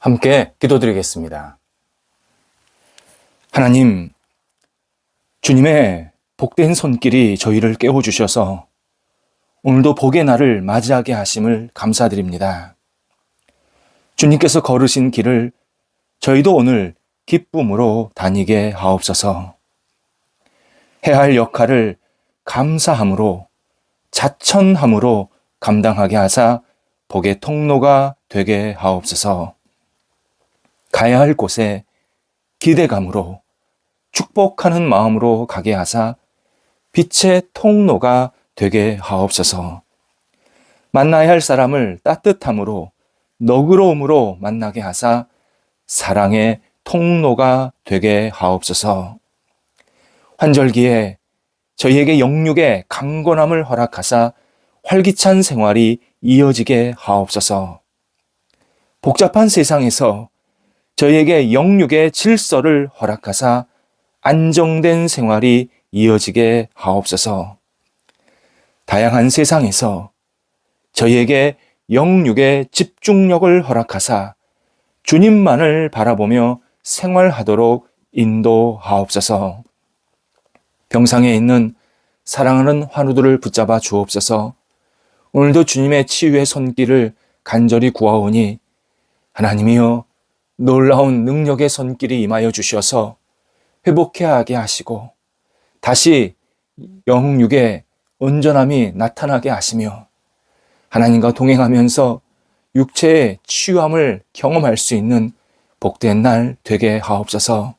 함께 기도드리겠습니다. 하나님, 주님의 복된 손길이 저희를 깨워주셔서 오늘도 복의 날을 맞이하게 하심을 감사드립니다. 주님께서 걸으신 길을 저희도 오늘 기쁨으로 다니게 하옵소서. 해야 할 역할을 감사함으로 자천함으로 감당하게 하사 복의 통로가 되게 하옵소서. 가야 할 곳에 기대감으로 축복하는 마음으로 가게 하사 빛의 통로가 되게 하옵소서. 만나야 할 사람을 따뜻함으로 너그러움으로 만나게 하사 사랑의 통로가 되게 하옵소서. 환절기에 저희에게 영육의 강건함을 허락하사 활기찬 생활이 이어지게 하옵소서. 복잡한 세상에서 저희에게 영육의 질서를 허락하사 안정된 생활이 이어지게 하옵소서. 다양한 세상에서 저희에게 영육의 집중력을 허락하사 주님만을 바라보며 생활하도록 인도하옵소서. 병상에 있는 사랑하는 환우들을 붙잡아 주옵소서. 오늘도 주님의 치유의 손길을 간절히 구하오니 하나님이여 놀라운 능력의 손길이 임하여 주셔서 회복해 하게 하시고 다시 영육의 온전함이 나타나게 하시며 하나님과 동행하면서 육체의 치유함을 경험할 수 있는 복된 날 되게 하옵소서.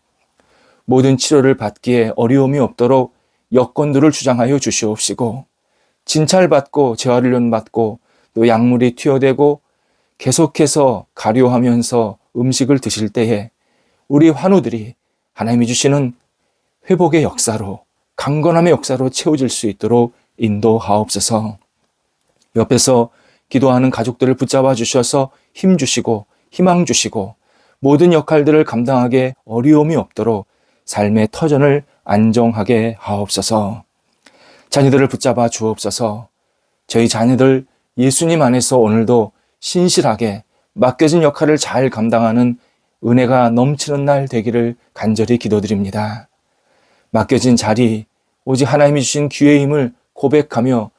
모든 치료를 받기에 어려움이 없도록 여건들을 주장하여 주시옵시고 진찰받고 재활훈련 받고 또 약물이 투여되고 계속해서 가료하면서 음식을 드실 때에 우리 환우들이 하나님이 주시는 회복의 역사로 강건함의 역사로 채워질 수 있도록 인도하옵소서. 옆에서 기도하는 가족들을 붙잡아 주셔서 힘 주시고 희망 주시고 모든 역할들을 감당하게 어려움이 없도록 삶의 터전을 안정하게 하옵소서. 자녀들을 붙잡아 주옵소서. 저희 자녀들 예수님 안에서 오늘도 신실하게 맡겨진 역할을 잘 감당하는 은혜가 넘치는 날 되기를 간절히 기도드립니다. 맡겨진 자리, 오직 하나님이 주신 기회임을 고백하며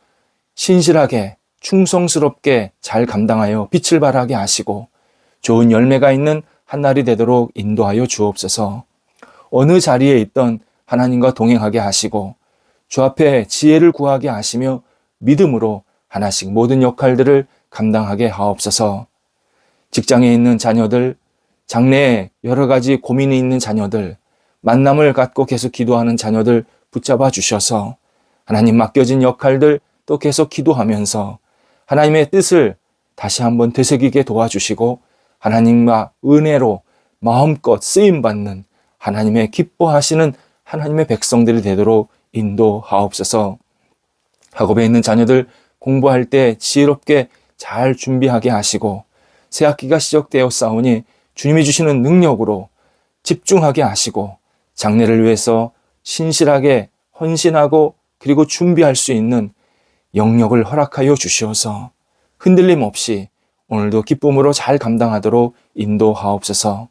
신실하게 충성스럽게 잘 감당하여 빛을 발하게 하시고 좋은 열매가 있는 한 날이 되도록 인도하여 주옵소서. 어느 자리에 있던 하나님과 동행하게 하시고 주 앞에 지혜를 구하게 하시며 믿음으로 하나씩 모든 역할들을 감당하게 하옵소서. 직장에 있는 자녀들, 장래에 여러 가지 고민이 있는 자녀들, 만남을 갖고 계속 기도하는 자녀들 붙잡아 주셔서 하나님 맡겨진 역할들 또 계속 기도하면서 하나님의 뜻을 다시 한번 되새기게 도와주시고 하나님과 은혜로 마음껏 쓰임 받는 하나님의 기뻐하시는 하나님의 백성들이 되도록 인도하옵소서. 학업에 있는 자녀들 공부할 때 지혜롭게 잘 준비하게 하시고 새 학기가 시작되어 싸우니 주님이 주시는 능력으로 집중하게 하시고 장래를 위해서 신실하게 헌신하고 그리고 준비할 수 있는 영역을 허락하여 주시어서 흔들림 없이 오늘도 기쁨으로 잘 감당하도록 인도하옵소서.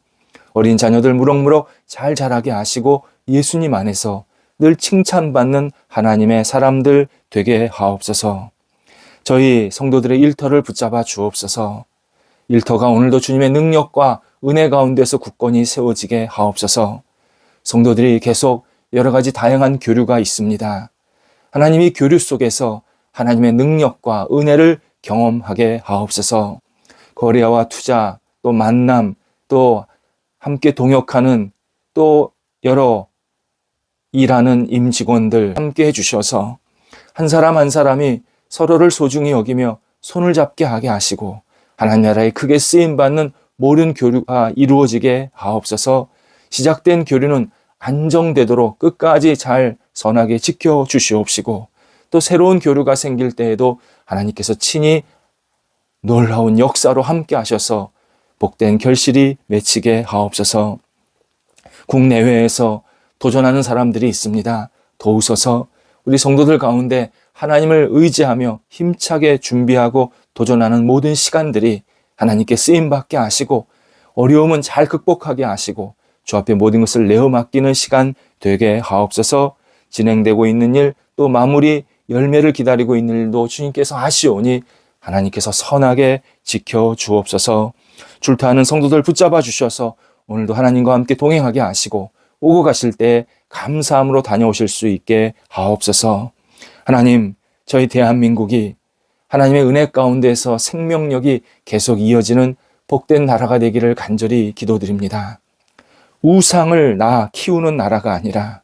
어린 자녀들 무럭무럭 잘 자라게 하시고 예수님 안에서 늘 칭찬받는 하나님의 사람들 되게 하옵소서. 저희 성도들의 일터를 붙잡아 주옵소서. 일터가 오늘도 주님의 능력과 은혜 가운데서 굳건히 세워지게 하옵소서. 성도들이 계속 여러 가지 다양한 교류가 있습니다. 하나님이 교류 속에서 하나님의 능력과 은혜를 경험하게 하옵소서. 거래와 투자, 또 만남, 또 함께 동역하는 또 여러 일하는 임직원들 함께 해주셔서 한 사람 한 사람이 서로를 소중히 여기며 손을 잡게 하게 하시고 하나님 나라에 크게 쓰임 받는 모든 교류가 이루어지게 하옵소서. 시작된 교류는 안정되도록 끝까지 잘 선하게 지켜 주시옵시고 또 새로운 교류가 생길 때에도 하나님께서 친히 놀라운 역사로 함께 하셔서 복된 결실이 맺히게 하옵소서. 국내외에서 도전하는 사람들이 있습니다. 도우소서. 우리 성도들 가운데 하나님을 의지하며 힘차게 준비하고 도전하는 모든 시간들이 하나님께 쓰임 받게 하시고 어려움은 잘 극복하게 하시고 주 앞에 모든 것을 내어 맡기는 시간 되게 하옵소서. 진행되고 있는 일 또 마무리 열매를 기다리고 있는 일도 주님께서 하시오니 하나님께서 선하게 지켜 주옵소서. 줄타하는 성도들 붙잡아 주셔서 오늘도 하나님과 함께 동행하게 하시고 오고 가실 때 감사함으로 다녀오실 수 있게 하옵소서. 하나님 저희 대한민국이 하나님의 은혜 가운데서 생명력이 계속 이어지는 복된 나라가 되기를 간절히 기도드립니다. 우상을 낳아 키우는 나라가 아니라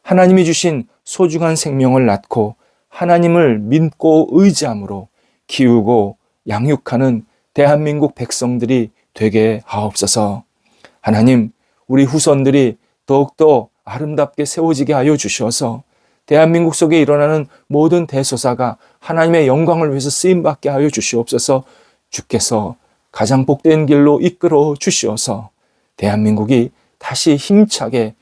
하나님이 주신 소중한 생명을 낳고 하나님을 믿고 의지함으로 키우고 양육하는 대한민국 백성들이 되게 하옵소서. 하나님, 우리 후손들이 더욱더 아름답게 세워지게 하여 주셔서 대한민국 속에 일어나는 모든 대소사가 하나님의 영광을 위해서 쓰임 받게 하여 주시옵소서 주께서 가장 복된 길로 이끌어 주시어서 대한민국이 다시 힘차게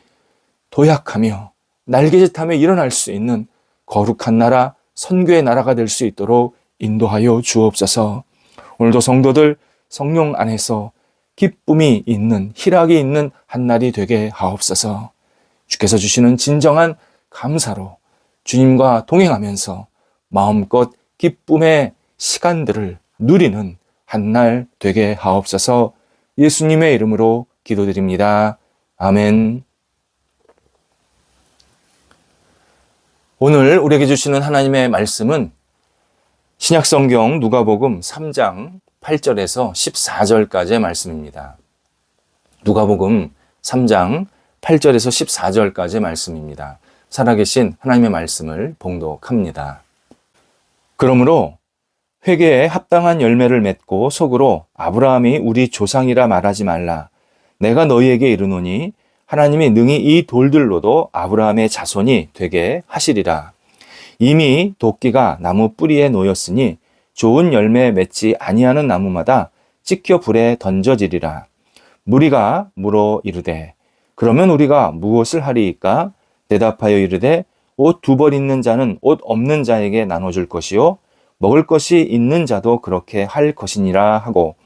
도약하며 날개짓하며 일어날 수 있는 거룩한 나라, 선교의 나라가 될 수 있도록 인도하여 주옵소서. 오늘도 성도들 성령 안에서 기쁨이 있는 희락이 있는 한 날이 되게 하옵소서. 주께서 주시는 진정한 감사로 주님과 동행하면서 마음껏 기쁨의 시간들을 누리는 한 날 되게 하옵소서. 예수님의 이름으로 기도드립니다. 아멘. 오늘 우리에게 주시는 하나님의 말씀은 신약성경 누가복음 3장 8절에서 14절까지의 말씀입니다. 누가복음 3장 8절에서 14절까지의 말씀입니다. 살아계신 하나님의 말씀을 봉독합니다. 그러므로 회개에 합당한 열매를 맺고 속으로 아브라함이 우리 조상이라 말하지 말라. 내가 너희에게 이르노니 하나님이 능히 이 돌들로도 아브라함의 자손이 되게 하시리라. 이미 도끼가 나무 뿌리에 놓였으니 좋은 열매 맺지 아니하는 나무마다 찍혀 불에 던져지리라. 무리가 물어 이르되 그러면 우리가 무엇을 하리이까? 대답하여 이르되 옷 두 벌 있는 자는 옷 없는 자에게 나눠줄 것이요. 먹을 것이 있는 자도 그렇게 할 것이니라 하고.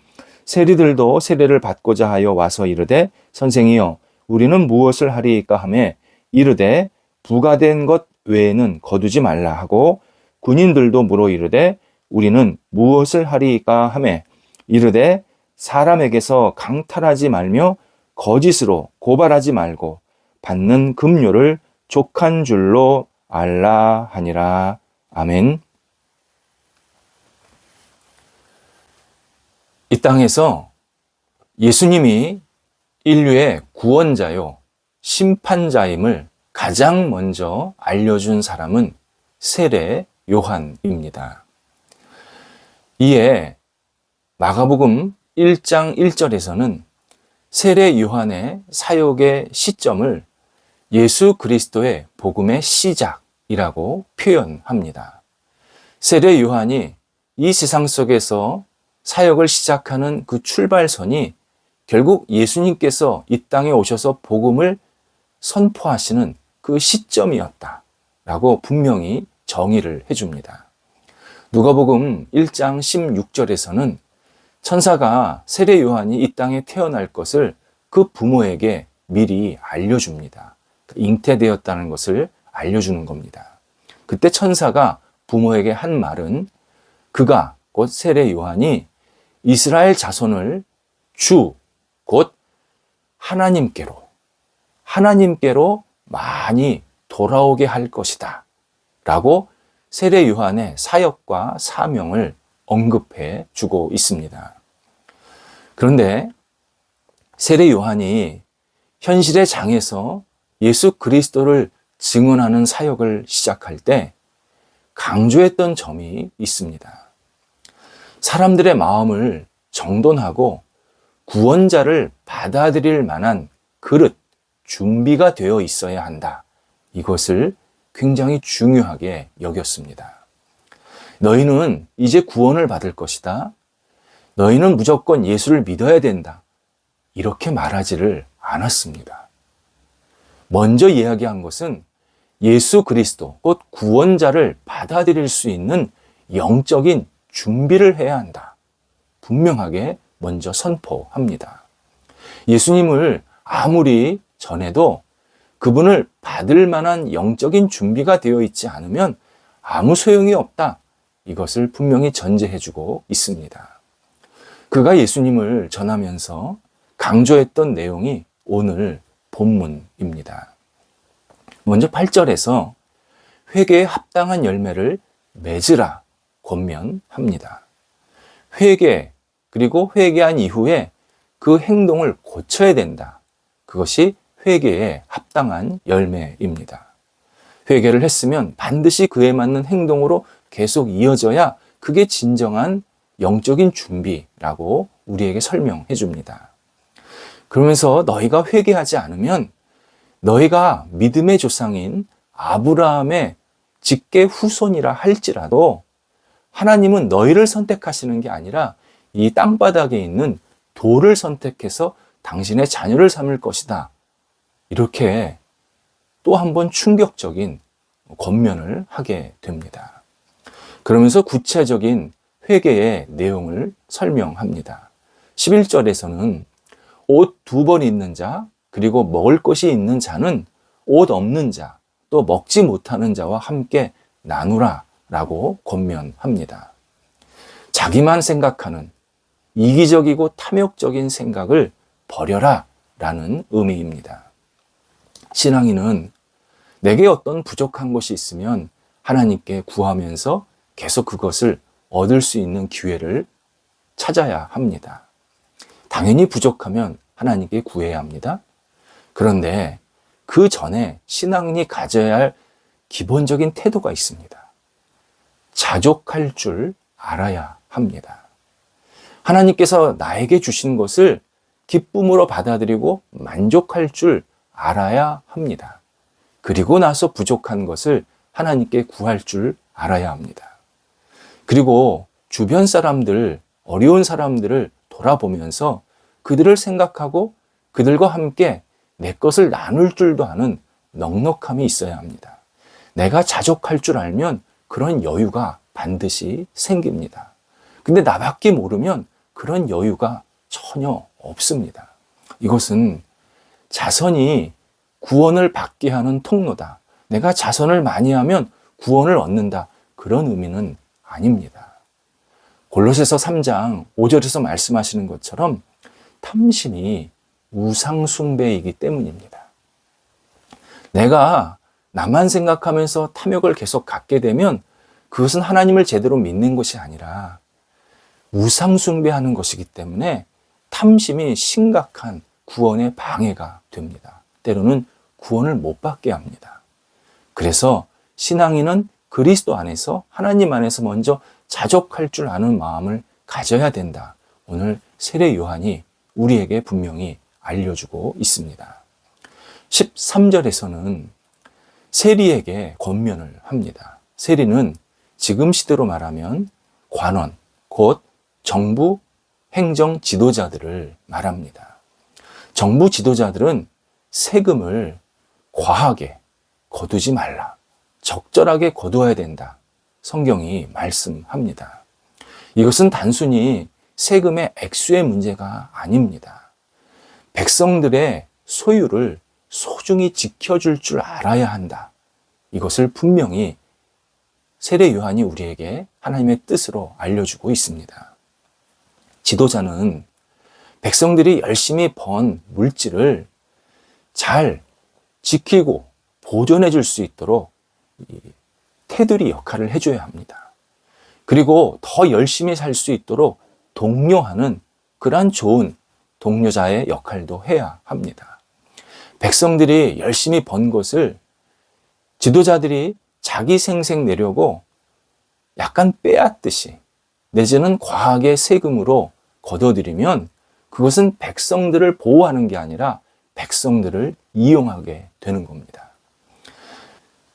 세리들도 세례를 받고자 하여 와서 이르되 선생이여 우리는 무엇을 하리이까 하매 이르되 부가 된 것 외에는 거두지 말라 하고 군인들도 물어 이르되 우리는 무엇을 하리이까 하매 이르되 사람에게서 강탈하지 말며 거짓으로 고발하지 말고 받는 급료를 족한 줄로 알라 하니라. 아멘. 이 땅에서 예수님이 인류의 구원자요, 심판자임을 가장 먼저 알려준 사람은 세례 요한입니다. 이에 마가복음 1장 1절에서는 세례 요한의 사역의 시점을 예수 그리스도의 복음의 시작이라고 표현합니다. 세례 요한이 이 세상 속에서 사역을 시작하는 그 출발선이 결국 예수님께서 이 땅에 오셔서 복음을 선포하시는 그 시점이었다. 라고 분명히 정의를 해줍니다. 누가복음 1장 16절에서는 천사가 세례 요한이 이 땅에 태어날 것을 그 부모에게 미리 알려줍니다. 잉태되었다는 것을 알려주는 겁니다. 그때 천사가 부모에게 한 말은 그가 곧 세례 요한이 이스라엘 자손을 주, 곧 하나님께로, 하나님께로 많이 돌아오게 할 것이다. 라고 세례 요한의 사역과 사명을 언급해 주고 있습니다. 그런데 세례 요한이 현실의 장에서 예수 그리스도를 증언하는 사역을 시작할 때 강조했던 점이 있습니다. 사람들의 마음을 정돈하고 구원자를 받아들일 만한 그릇, 준비가 되어 있어야 한다. 이것을 굉장히 중요하게 여겼습니다. 너희는 이제 구원을 받을 것이다. 너희는 무조건 예수를 믿어야 된다. 이렇게 말하지를 않았습니다. 먼저 이야기한 것은 예수 그리스도, 곧 구원자를 받아들일 수 있는 영적인 준비를 해야 한다. 분명하게 먼저 선포합니다. 예수님을 아무리 전해도 그분을 받을 만한 영적인 준비가 되어 있지 않으면 아무 소용이 없다. 이것을 분명히 전제해주고 있습니다. 그가 예수님을 전하면서 강조했던 내용이 오늘 본문입니다. 먼저 8절에서 회개에 합당한 열매를 맺으라 권면합니다. 회개, 그리고 회개한 이후에 그 행동을 고쳐야 된다. 그것이 회개에 합당한 열매입니다. 회개를 했으면 반드시 그에 맞는 행동으로 계속 이어져야 그게 진정한 영적인 준비라고 우리에게 설명해 줍니다. 그러면서 너희가 회개하지 않으면 너희가 믿음의 조상인 아브라함의 직계 후손이라 할지라도 하나님은 너희를 선택하시는 게 아니라 이 땅바닥에 있는 돌을 선택해서 당신의 자녀를 삼을 것이다. 이렇게 또 한 번 충격적인 권면을 하게 됩니다. 그러면서 구체적인 회개의 내용을 설명합니다. 11절에서는 옷두번 있는 자, 그리고 먹을 것이 있는 자는 옷 없는 자, 또 먹지 못하는 자와 함께 나누라 라고 권면합니다. 자기만 생각하는 이기적이고 탐욕적인 생각을 버려라 라는 의미입니다. 신앙인은 내게 어떤 부족한 것이 있으면 하나님께 구하면서 계속 그것을 얻을 수 있는 기회를 찾아야 합니다. 당연히 부족하면 하나님께 구해야 합니다. 그런데 그 전에 신앙인이 가져야 할 기본적인 태도가 있습니다. 자족할 줄 알아야 합니다. 하나님께서 나에게 주신 것을 기쁨으로 받아들이고 만족할 줄 알아야 합니다. 그리고 나서 부족한 것을 하나님께 구할 줄 알아야 합니다. 그리고 주변 사람들, 어려운 사람들을 돌아보면서 그들을 생각하고 그들과 함께 내 것을 나눌 줄도 아는 넉넉함이 있어야 합니다. 내가 자족할 줄 알면 그런 여유가 반드시 생깁니다. 근데 나밖에 모르면 그런 여유가 전혀 없습니다. 이것은 자선이 구원을 받게 하는 통로다. 내가 자선을 많이 하면 구원을 얻는다. 그런 의미는 아닙니다. 골로새서 3장 5절에서 말씀하시는 것처럼 탐심이 우상숭배이기 때문입니다. 내가 나만 생각하면서 탐욕을 계속 갖게 되면 그것은 하나님을 제대로 믿는 것이 아니라 우상숭배하는 것이기 때문에 탐심이 심각한 구원의 방해가 됩니다. 때로는 구원을 못 받게 합니다. 그래서 신앙인은 그리스도 안에서 하나님 안에서 먼저 자족할 줄 아는 마음을 가져야 된다. 오늘 세례 요한이 우리에게 분명히 알려주고 있습니다. 13절에서는 세리에게 권면을 합니다. 세리는 지금 시대로 말하면 관원, 곧 정부 행정 지도자들을 말합니다. 정부 지도자들은 세금을 과하게 거두지 말라. 적절하게 거두어야 된다. 성경이 말씀합니다. 이것은 단순히 세금의 액수의 문제가 아닙니다. 백성들의 소유를 소중히 지켜줄 줄 알아야 한다. 이것을 분명히 세례 요한이 우리에게 하나님의 뜻으로 알려주고 있습니다. 지도자는 백성들이 열심히 번 물질을 잘 지키고 보존해 줄 수 있도록 테두리 역할을 해줘야 합니다. 그리고 더 열심히 살 수 있도록 독려하는 그러한 좋은 동료자의 역할도 해야 합니다. 백성들이 열심히 번 것을 지도자들이 자기 생색 내려고 약간 빼앗듯이 내지는 과하게 세금으로 거둬들이면 그것은 백성들을 보호하는 게 아니라 백성들을 이용하게 되는 겁니다.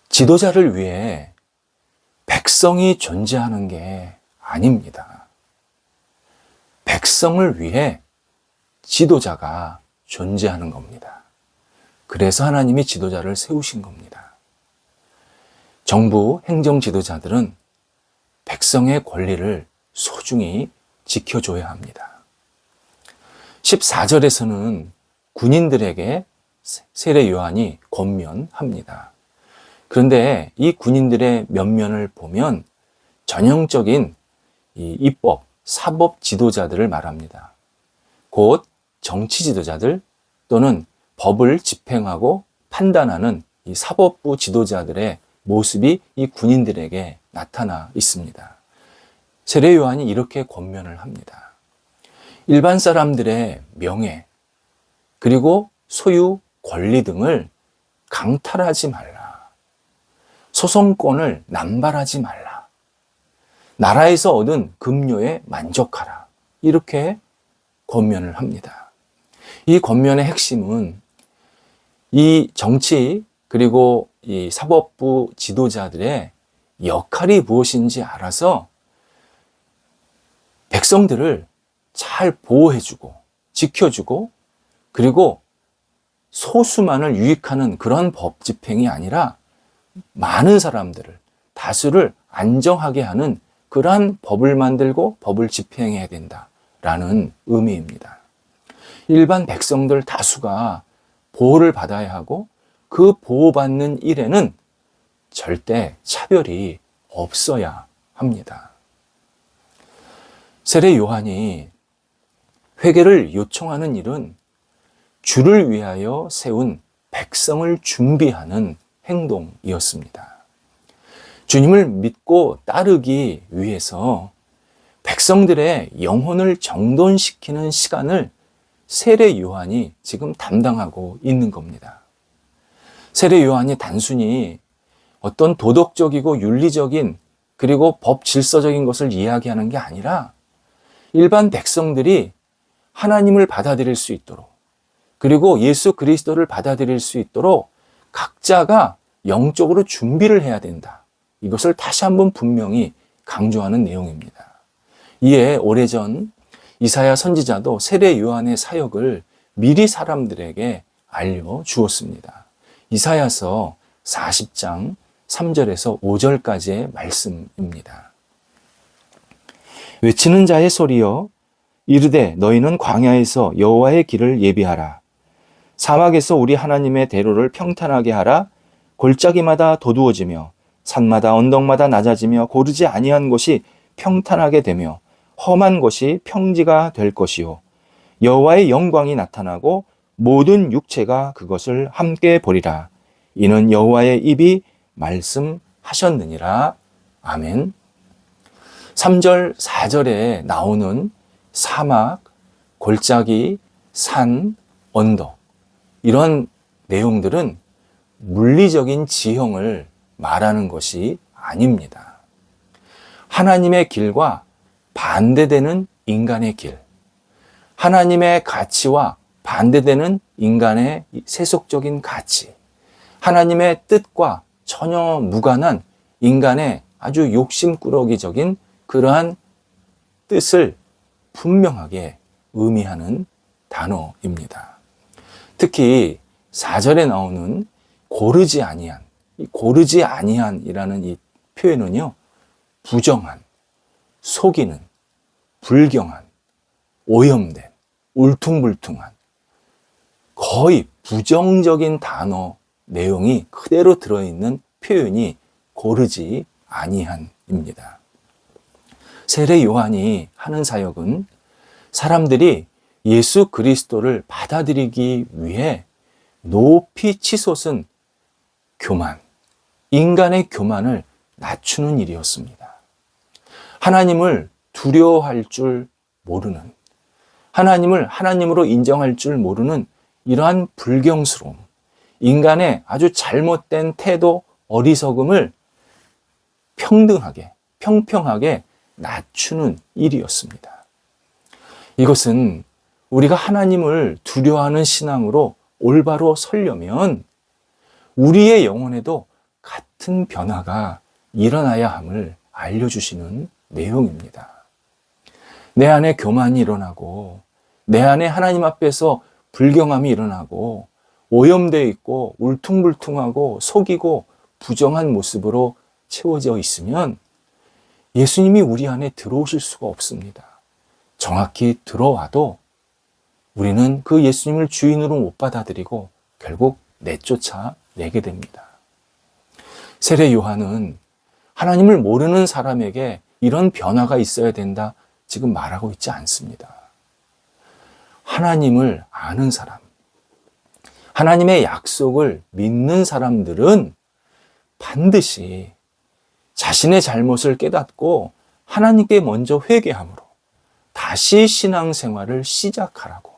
지도자를 위해 백성이 존재하는 게 아닙니다. 백성을 위해 지도자가 존재하는 겁니다. 그래서 하나님이 지도자를 세우신 겁니다. 정부 행정 지도자들은 백성의 권리를 소중히 지켜줘야 합니다. 14절에서는 군인들에게 세례 요한이 권면합니다. 그런데 이 군인들의 면면을 보면 전형적인 이 입법, 사법 지도자들을 말합니다. 곧 정치 지도자들 또는 법을 집행하고 판단하는 이 사법부 지도자들의 모습이 이 군인들에게 나타나 있습니다. 세례 요한이 이렇게 권면을 합니다. 일반 사람들의 명예, 그리고 소유, 권리 등을 강탈하지 말라. 소송권을 남발하지 말라. 나라에서 얻은 급료에 만족하라. 이렇게 권면을 합니다. 이 권면의 핵심은 이 정치 그리고 이 사법부 지도자들의 역할이 무엇인지 알아서 백성들을 잘 보호해주고 지켜주고 그리고 소수만을 유익하는 그런 법 집행이 아니라 많은 사람들을 다수를 안정하게 하는 그러한 법을 만들고 법을 집행해야 된다라는 의미입니다. 일반 백성들 다수가 보호를 받아야 하고 그 보호받는 일에는 절대 차별이 없어야 합니다. 세례 요한이 회개를 요청하는 일은 주를 위하여 세운 백성을 준비하는 행동이었습니다. 주님을 믿고 따르기 위해서 백성들의 영혼을 정돈시키는 시간을 세례 요한이 지금 담당하고 있는 겁니다. 세례 요한이 단순히 어떤 도덕적이고 윤리적인 그리고 법 질서적인 것을 이야기하는 게 아니라 일반 백성들이 하나님을 받아들일 수 있도록 그리고 예수 그리스도를 받아들일 수 있도록 각자가 영적으로 준비를 해야 된다. 이것을 다시 한번 분명히 강조하는 내용입니다. 이에 오래전 이사야 선지자도 세례 요한의 사역을 미리 사람들에게 알려 주었습니다. 이사야서 40장 3절에서 5절까지의 말씀입니다. 외치는 자의 소리여 이르되 너희는 광야에서 여호와의 길을 예비하라 사막에서 우리 하나님의 대로를 평탄하게 하라 골짜기마다 도두어지며 산마다 언덕마다 낮아지며 고르지 아니한 곳이 평탄하게 되며 험한 곳이 평지가 될 것이요. 여호와의 영광이 나타나고 모든 육체가 그것을 함께 보리라. 이는 여호와의 입이 말씀하셨느니라. 아멘. 3절 4절에 나오는 사막 골짜기 산 언덕. 이런 내용들은 물리적인 지형을 말하는 것이 아닙니다. 하나님의 길과 반대되는 인간의 길, 하나님의 가치와 반대되는 인간의 세속적인 가치, 하나님의 뜻과 전혀 무관한 인간의 아주 욕심꾸러기적인 그러한 뜻을 분명하게 의미하는 단어입니다. 특히 4절에 나오는 고르지 아니한, 이 고르지 아니한이라는 이 표현은요, 부정한, 속이는, 불경한, 오염된, 울퉁불퉁한, 거의 부정적인 단어 내용이 그대로 들어있는 표현이 고르지 아니한입니다. 세례 요한이 하는 사역은 사람들이 예수 그리스도를 받아들이기 위해 높이 치솟은 교만, 인간의 교만을 낮추는 일이었습니다. 하나님을 두려워할 줄 모르는, 하나님을 하나님으로 인정할 줄 모르는 이러한 불경스러움, 인간의 아주 잘못된 태도, 어리석음을 평등하게, 평평하게 낮추는 일이었습니다. 이것은 우리가 하나님을 두려워하는 신앙으로 올바로 설려면 우리의 영혼에도 같은 변화가 일어나야 함을 알려주시는 내용입니다. 내 안에 교만이 일어나고 내 안에 하나님 앞에서 불경함이 일어나고 오염되어 있고 울퉁불퉁하고 속이고 부정한 모습으로 채워져 있으면 예수님이 우리 안에 들어오실 수가 없습니다. 정확히 들어와도 우리는 그 예수님을 주인으로 못 받아들이고 결국 내쫓아 내게 됩니다. 세례 요한은 하나님을 모르는 사람에게 이런 변화가 있어야 된다 지금 말하고 있지 않습니다. 하나님을 아는 사람, 하나님의 약속을 믿는 사람들은 반드시 자신의 잘못을 깨닫고 하나님께 먼저 회개함으로 다시 신앙생활을 시작하라고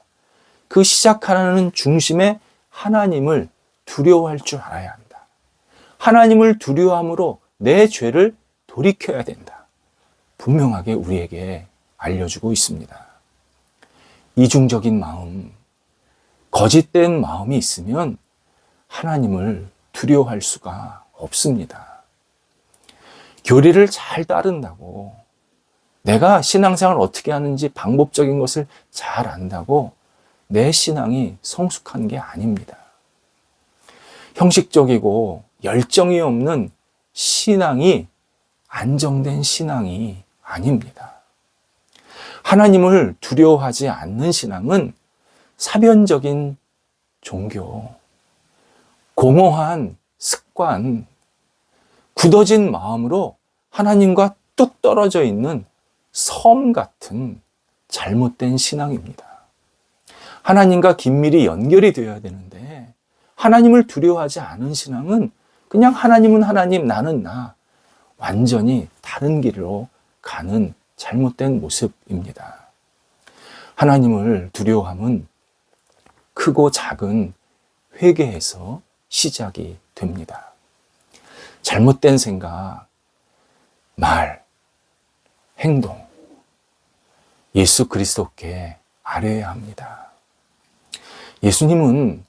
그 시작하라는 중심에 하나님을 두려워할 줄 알아야 한다. 하나님을 두려워함으로 내 죄를 돌이켜야 된다. 분명하게 우리에게 알려주고 있습니다. 이중적인 마음, 거짓된 마음이 있으면 하나님을 두려워할 수가 없습니다. 교리를 잘 따른다고 내가 신앙생활 어떻게 하는지 방법적인 것을 잘 안다고 내 신앙이 성숙한 게 아닙니다. 형식적이고 열정이 없는 신앙이 안정된 신앙이 아닙니다. 하나님을 두려워하지 않는 신앙은 사변적인 종교, 공허한 습관, 굳어진 마음으로 하나님과 뚝 떨어져 있는 섬 같은 잘못된 신앙입니다. 하나님과 긴밀히 연결이 되어야 되는데 하나님을 두려워하지 않은 신앙은 그냥 하나님은 하나님, 나는 나. 완전히 다른 길로 가는 잘못된 모습입니다. 하나님을 두려워함은 크고 작은 회개에서 시작이 됩니다. 잘못된 생각, 말, 행동, 예수 그리스도께 아뢰야 합니다. 예수님은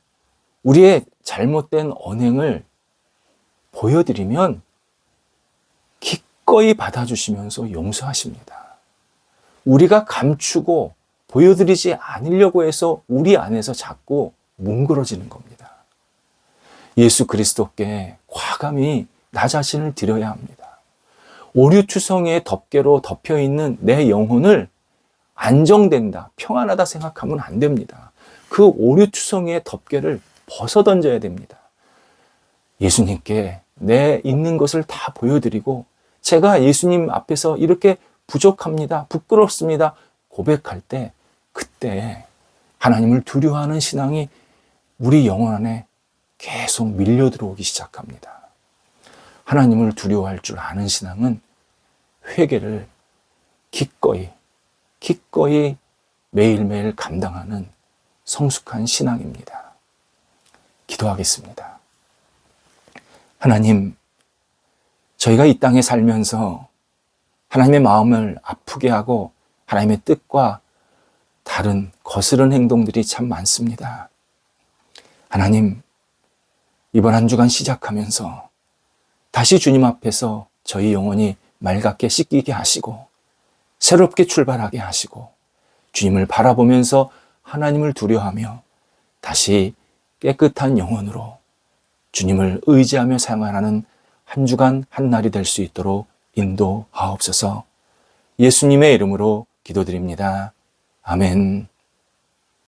우리의 잘못된 언행을 보여드리면 기꺼이 받아주시면서 용서하십니다. 우리가 감추고 보여드리지 않으려고 해서 우리 안에서 자꾸 뭉그러지는 겁니다. 예수 그리스도께 과감히 나 자신을 드려야 합니다. 오류투성의 덮개로 덮여 있는 내 영혼을 안정된다, 평안하다 생각하면 안 됩니다. 그 오류투성의 덮개를 벗어 던져야 됩니다. 예수님께 내 있는 것을 다 보여드리고 제가 예수님 앞에서 이렇게 부족합니다. 부끄럽습니다. 고백할 때 그때 하나님을 두려워하는 신앙이 우리 영혼 안에 계속 밀려 들어오기 시작합니다. 하나님을 두려워할 줄 아는 신앙은 회개를 기꺼이, 기꺼이 매일매일 감당하는 성숙한 신앙입니다. 기도하겠습니다. 하나님, 저희가 이 땅에 살면서 하나님의 마음을 아프게 하고 하나님의 뜻과 다른 거스른 행동들이 참 많습니다. 하나님, 이번 한 주간 시작하면서 다시 주님 앞에서 저희 영혼이 맑게 씻기게 하시고 새롭게 출발하게 하시고 주님을 바라보면서 하나님을 두려워하며 다시 깨끗한 영혼으로 주님을 의지하며 생활하는 한 주간 한 날이 될 수 있도록 인도하옵소서 예수님의 이름으로 기도드립니다. 아멘.